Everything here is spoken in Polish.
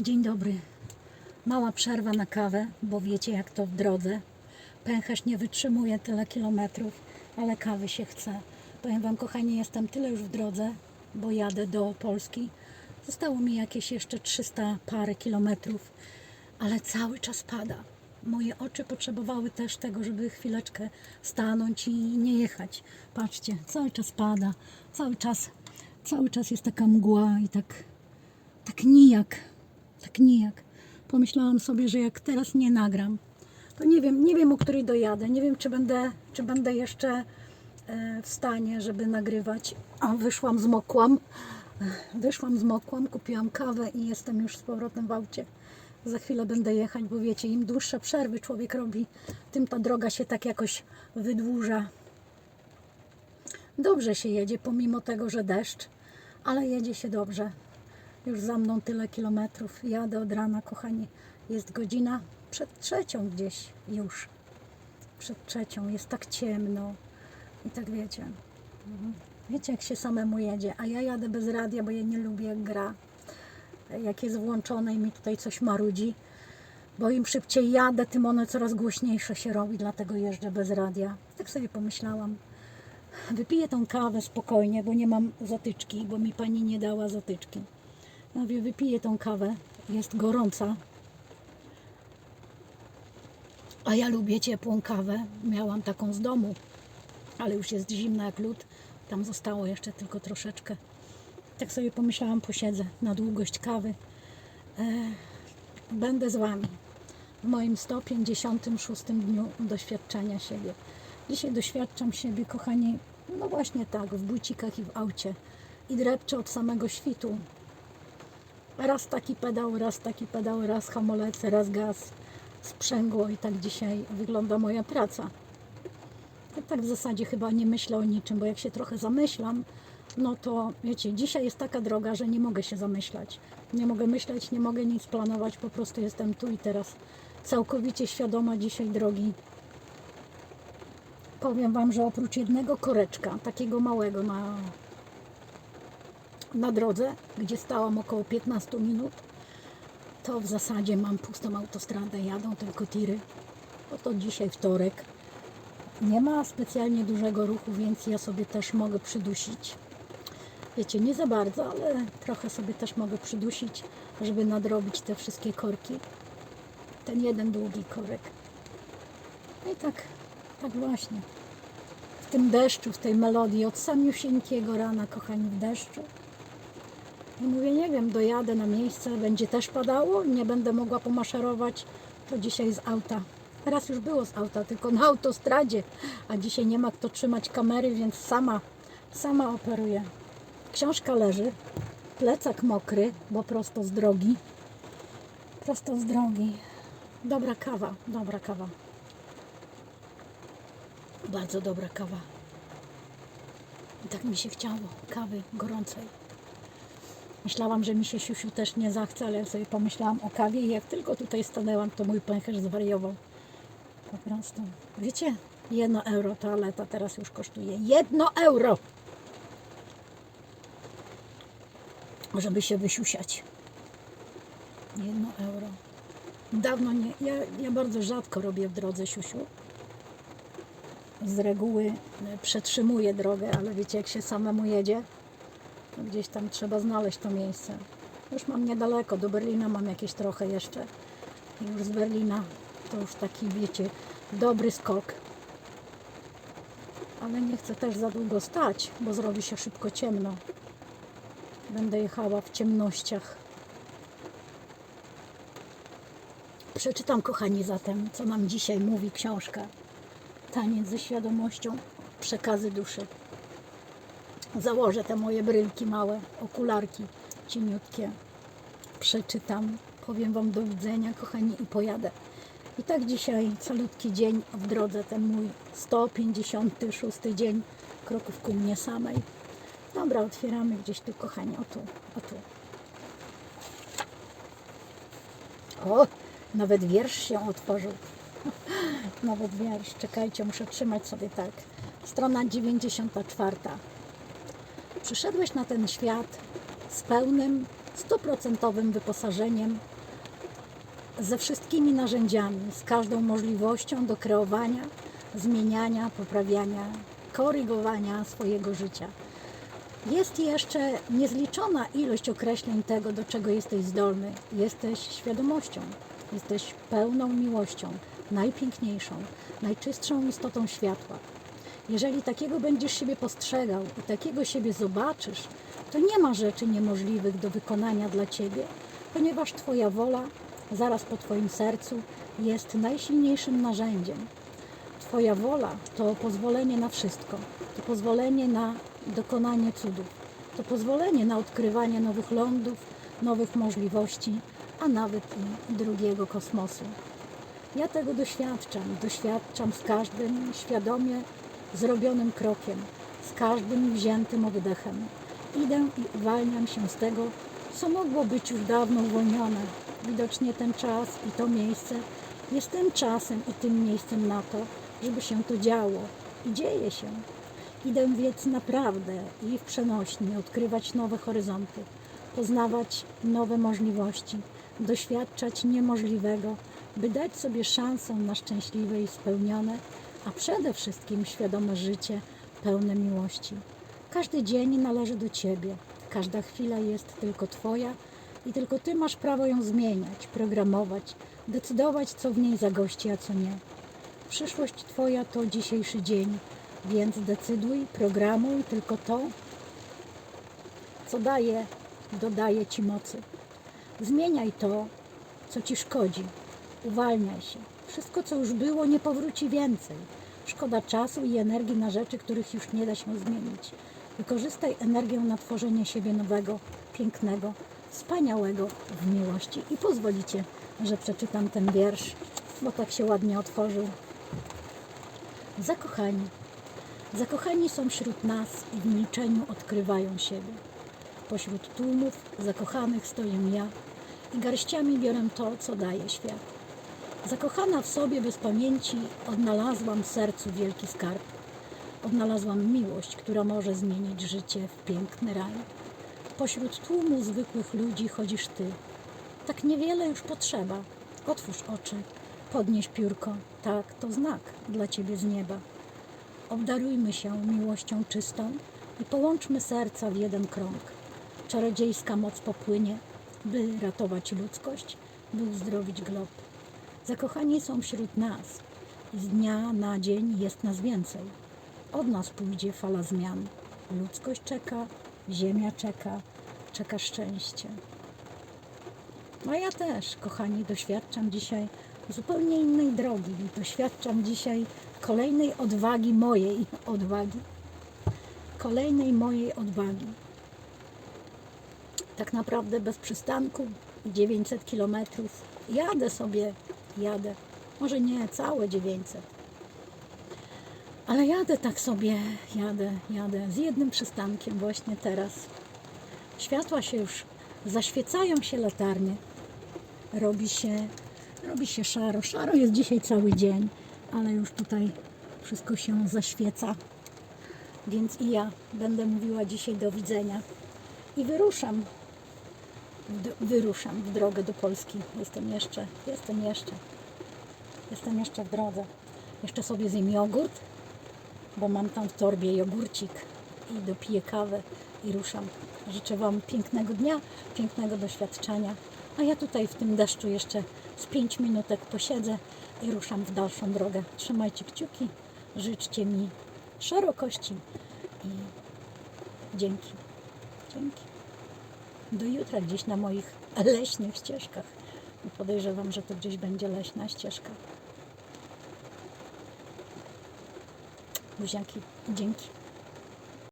Dzień dobry. Mała przerwa na kawę, bo wiecie jak to w drodze. Pęcherz nie wytrzymuje tyle kilometrów, ale kawy się chce. Powiem Wam, kochani, jestem tyle już w drodze, bo jadę do Polski. Zostało mi jakieś jeszcze 300 parę kilometrów, ale cały czas pada. Moje oczy potrzebowały też tego, żeby chwileczkę stanąć i nie jechać. Patrzcie, cały czas pada, cały czas, cały czas jest taka mgła i tak tak nijak, tak nijak. Pomyślałam sobie, że jak teraz nie nagram, to nie wiem, nie wiem o której dojadę, nie wiem czy będę, czy będę jeszcze e, w stanie, żeby nagrywać. A wyszłam, zmokłam, wyszłam, zmokłam, kupiłam kawę i jestem już z powrotem w aucie. Za chwilę będę jechać, bo wiecie, im dłuższe przerwy człowiek robi, tym ta droga się tak jakoś wydłuża. Dobrze się jedzie, pomimo tego, że deszcz, ale jedzie się dobrze. Już za mną tyle kilometrów. Jadę od rana, kochani. Jest godzina przed trzecią gdzieś już. Przed trzecią. Jest tak ciemno. I tak wiecie. mhm. Wiecie, jak się samemu jedzie. A ja jadę bez radia, bo ja nie lubię jak gra. Jak jest włączone i mi tutaj coś marudzi. Bo im szybciej jadę, tym one coraz głośniejsze się robi, dlatego jeżdżę bez radia. Tak sobie pomyślałam. Wypiję tą kawę spokojnie, bo nie mam zatyczki, bo mi pani nie dała zatyczki. Mówię, wypiję tą kawę, jest gorąca. A ja lubię ciepłą kawę. Miałam taką z domu, ale już jest zimna jak lód. Tam zostało jeszcze tylko troszeczkę. Tak sobie pomyślałam, posiedzę na długość kawy. E, będę z Wami w moim 156 dniu doświadczenia siebie. Dzisiaj doświadczam siebie, kochani, no właśnie tak, w bucikach i w aucie. I drepczę od samego świtu. Raz taki pedał, raz taki pedał, raz hamulece, raz gaz, sprzęgło i tak dzisiaj wygląda moja praca. Ja tak w zasadzie chyba nie myślę o niczym, bo jak się trochę zamyślam, no to wiecie, dzisiaj jest taka droga, że nie mogę się zamyślać. Nie mogę myśleć, nie mogę nic planować, po prostu jestem tu i teraz całkowicie świadoma dzisiaj drogi. Powiem Wam, że oprócz jednego koreczka, takiego małego na na drodze, gdzie stałam około 15 minut, to w zasadzie mam pustą autostradę, jadą tylko tiry, bo to dzisiaj wtorek. Nie ma specjalnie dużego ruchu, więc ja sobie też mogę przydusić. Wiecie, nie za bardzo, ale trochę sobie też mogę przydusić, żeby nadrobić te wszystkie korki. Ten jeden długi korek. No i tak, tak właśnie. W tym deszczu, w tej melodii, od samiusieńkiego rana, kochani, w deszczu. I mówię, nie wiem, dojadę na miejsce, będzie też padało, nie będę mogła pomaszerować, to dzisiaj z auta. Raz już było z auta, tylko na autostradzie, a dzisiaj nie ma kto trzymać kamery, więc sama, sama operuję. Książka leży, plecak mokry, bo prosto z drogi. Prosto z drogi. Dobra kawa, dobra kawa. Bardzo dobra kawa. I tak mi się chciało, kawy gorącej. Myślałam, że mi się siusiu też nie zachce, ale sobie pomyślałam o kawie i jak tylko tutaj stanęłam, to mój pęcherz zwariował. Po prostu. Wiecie, jedno euro toaleta teraz już kosztuje. Jedno euro! Żeby się wysiusiać. Jedno euro. Dawno nie, ja, ja bardzo rzadko robię w drodze siusiu. Z reguły e, przetrzymuję drogę, ale wiecie, jak się samemu jedzie, gdzieś tam trzeba znaleźć to miejsce. Już mam niedaleko, do Berlina mam jakieś trochę jeszcze. I już z Berlina to już taki, wiecie, dobry skok. Ale nie chcę też za długo stać, bo zrobi się szybko ciemno. Będę jechała w ciemnościach. Przeczytam, kochani, zatem, co nam dzisiaj mówi książka. Taniec ze świadomością, przekazy duszy. Założę te moje brylki małe, okularki cieniutkie. Przeczytam, powiem Wam do widzenia, kochani, i pojadę. I tak dzisiaj calutki dzień w drodze, ten mój 156 dzień kroków ku mnie samej. Dobra, otwieramy gdzieś tu, kochani, o tu, o tu. O, nawet wiersz się otworzył. Nawet wiersz, czekajcie, muszę trzymać sobie tak. Strona 94. Przyszedłeś na ten świat z pełnym stuprocentowym wyposażeniem, ze wszystkimi narzędziami, z każdą możliwością do kreowania, zmieniania, poprawiania, korygowania swojego życia. Jest jeszcze niezliczona ilość określeń tego, do czego jesteś zdolny. Jesteś świadomością, jesteś pełną miłością, najpiękniejszą, najczystszą istotą światła. Jeżeli takiego będziesz siebie postrzegał i takiego siebie zobaczysz, to nie ma rzeczy niemożliwych do wykonania dla ciebie, ponieważ Twoja wola zaraz po Twoim sercu jest najsilniejszym narzędziem. Twoja wola to pozwolenie na wszystko. To pozwolenie na dokonanie cudów. To pozwolenie na odkrywanie nowych lądów, nowych możliwości, a nawet i drugiego kosmosu. Ja tego doświadczam. Doświadczam z każdym świadomie zrobionym krokiem, z każdym wziętym oddechem. Idę i uwalniam się z tego, co mogło być już dawno uwolnione. Widocznie ten czas i to miejsce jest tym czasem i tym miejscem na to, żeby się to działo. I dzieje się. Idę więc naprawdę i w przenośni odkrywać nowe horyzonty, poznawać nowe możliwości, doświadczać niemożliwego, by dać sobie szansę na szczęśliwe i spełnione, a przede wszystkim świadome życie pełne miłości. Każdy dzień należy do Ciebie, każda chwila jest tylko Twoja i tylko Ty masz prawo ją zmieniać, programować, decydować, co w niej zagości, a co nie. Przyszłość Twoja to dzisiejszy dzień, więc decyduj, programuj tylko to, co daje, dodaje Ci mocy. Zmieniaj to, co Ci szkodzi. Uwalniaj się. Wszystko, co już było, nie powróci więcej. Szkoda czasu i energii na rzeczy, których już nie da się zmienić. Wykorzystaj energię na tworzenie siebie nowego, pięknego, wspaniałego w miłości. I pozwolicie, że przeczytam ten wiersz, bo tak się ładnie otworzył. Zakochani. Zakochani są wśród nas i w milczeniu odkrywają siebie. Pośród tłumów zakochanych stoję ja i garściami biorę to, co daje świat. Zakochana w sobie bez pamięci odnalazłam w sercu wielki skarb. Odnalazłam miłość, która może zmienić życie w piękny raj. Pośród tłumu zwykłych ludzi chodzisz ty. Tak niewiele już potrzeba. Otwórz oczy, podnieś piórko. Tak, to znak dla ciebie z nieba. Obdarujmy się miłością czystą i połączmy serca w jeden krąg. Czarodziejska moc popłynie, by ratować ludzkość, by uzdrowić glob. Zakochani są wśród nas z dnia na dzień jest nas więcej. Od nas pójdzie fala zmian. Ludzkość czeka, ziemia czeka, czeka szczęście. No ja też, kochani, doświadczam dzisiaj zupełnie innej drogi. Doświadczam dzisiaj kolejnej odwagi mojej odwagi. Kolejnej mojej odwagi. Tak naprawdę bez przystanku 900 kilometrów. Jadę sobie, jadę. Może nie całe 900. Ale jadę tak sobie, jadę, jadę z jednym przystankiem właśnie teraz. Światła się już zaświecają się latarnie. Robi się, robi się szaro. Szaro jest dzisiaj cały dzień, ale już tutaj wszystko się zaświeca. Więc i ja będę mówiła dzisiaj do widzenia. I wyruszam. Wyruszam w drogę do Polski. Jestem jeszcze, jestem jeszcze. Jestem jeszcze w drodze. Jeszcze sobie zjem jogurt, bo mam tam w torbie jogurcik i dopiję kawę i ruszam. Życzę Wam pięknego dnia, pięknego doświadczenia. A ja tutaj w tym deszczu jeszcze z 5 minutek posiedzę i ruszam w dalszą drogę. Trzymajcie kciuki, życzcie mi szerokości i dzięki. Dzięki. Do jutra gdzieś na moich leśnych ścieżkach. Podejrzewam, że to gdzieś będzie leśna ścieżka. Buziaki, dzięki.